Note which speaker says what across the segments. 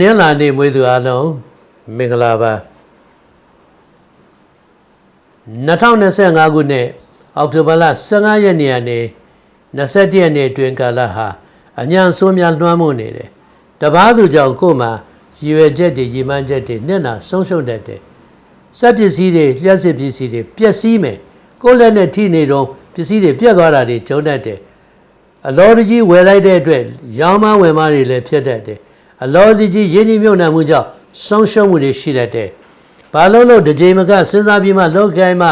Speaker 1: နင်္လာနေ့မွေးသူအားလုံးမင်္ဂလာပါ2025ခုနှစ်အောက်တိုဘာလ15ရက်နေ့ကနေ21ရက်နေ့အတွင်းကာလဟာအညံဆိုးများလွှမ်းမိုးနေတယ်တပားသူကြောင့်ကိုယ်မှာရည်ရွယ်ချက်တွေရည်မှန်းချက်တွေနဲ့နာဆုံးရှုံးတတ်တယ်စက်ပစ္စည်းတွေလျှက်စစ်ပစ္စည်းတွေပျက်စီးမယ်ကိုယ်လက်နဲ့ထိနေတော့ပစ္စည်းတွေပြတ်သွားတာတွေဂျုံတတ်တယ်အလောတကြီးဝယ်လိုက်တဲ့အတွက်ရောင်းမဝယ်မတွေလည်းဖြစ်တတ်တယ် အလောတကြီးရင်းနှီးမြှုပ်နှံမှုကြောင့်ဆုံးရှုံးမှုတွေရှိတတ်တယ်ဘာလို့လို့တစ်ချိန်မကစဉ်းစားပြီးမှလောက်ကိုင်းမှ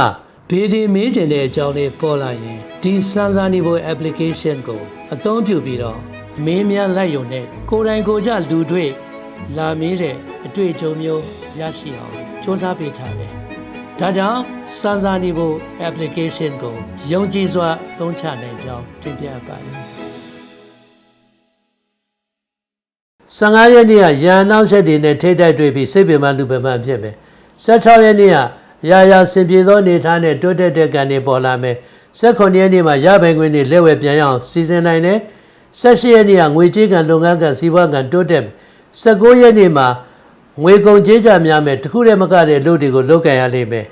Speaker 1: ဘေးဒီမေးကျင်တဲ့အကြောင်းလေးပေါ်လာရင်ဒီစမ်းစာနေဖို့ application ကိုအသုံးပြုပြီးတော့မင်းများလိုက်ရုံနဲ့ကိုယ်တိုင်ကိုယ်ကြလူတွေ့လာမေးတဲ့အတွေ့အကြုံမျိုးရရှိအောင်စ조사ပေးထားတယ်။ဒါကြောင့်စမ်းစာနေဖို့ application ကိုယုံကြည်စွာသုံးချနိုင်ကြောင်းတင်ပြပါတယ်။ 15ရက်နေ့ကရန်နောက်ဆက်တွေနဲ့ထိတိုက်တွေ့ပြီးစိတ်ပင်ပန်းလူပင်ပန်းဖြစ်မယ်16ရက်နေ့ကရာရာစင်ပြေသောအနေထားနဲ့တိုးတက်တဲ့ကံတွေပေါ်လာမယ်18ရက်နေ့မှာရပိုင်ခွင့်တွေလက်ဝဲပြန်ရအောင်စီစဉ်နိုင်တယ်18ရက်နေ့ကငွေကြေးကံလုပ်ငန်းကံစီးပွားကံတိုးတက်19ရက်နေ့မှာငွေကုန်ကြေးကြများမယ်တခုတည်းမကတဲ့လူတွေကိုလုတ်ကန်ရလိမ့်မယ်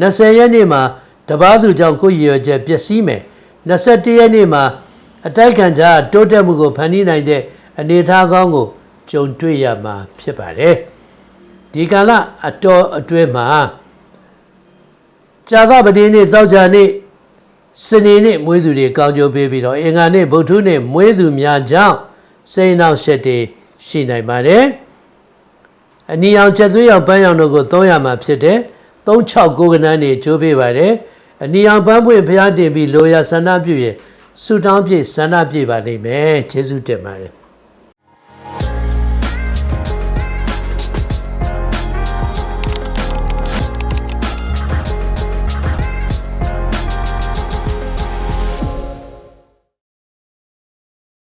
Speaker 1: 20ရက်နေ့မှာတပားသူကြောင့်ကိုယ်ရည်ရွယ်ချက်ပျက်စီးမယ်21ရက်နေ့မှာအတိုက်ခံကြတိုးတက်မှုကိုဖန်တီးနိုင်တဲ့ အနေအထားကောင်းကိုကြုံတွေ့ရမှာဖြစ်ပါတယ်ဒီကာလအတော်အတွင်းမှာဇာကပတိနေ့သောကြာနေ့စနေနေ့မွေးသူတွေကောင်းကြိုးပေးပြီးတော့အင်္ဂါနေ့ဗုဒ္ဓနေ့မွေးသူများကြောင့်စိတ်နှောက်ရှက်တွေရှိနိုင်ပါတယ်အနီအောင်ချက်သွေးရောင်ပန်းရောင်တို့ကိုသုံးရမှာဖြစ်တယ်369ကဏ္ဍနေကျိုးပေးပါတယ်အနီအောင်ပန်းပွင့်ဖျားတင်ပြီးလိုရာဆန္ဒပြုရဲ့ဆုတောင်းပြည့်ဆန္ဒပြည့်ပါလိမ့်မယ်ကျေးဇူးတင်ပါတယ်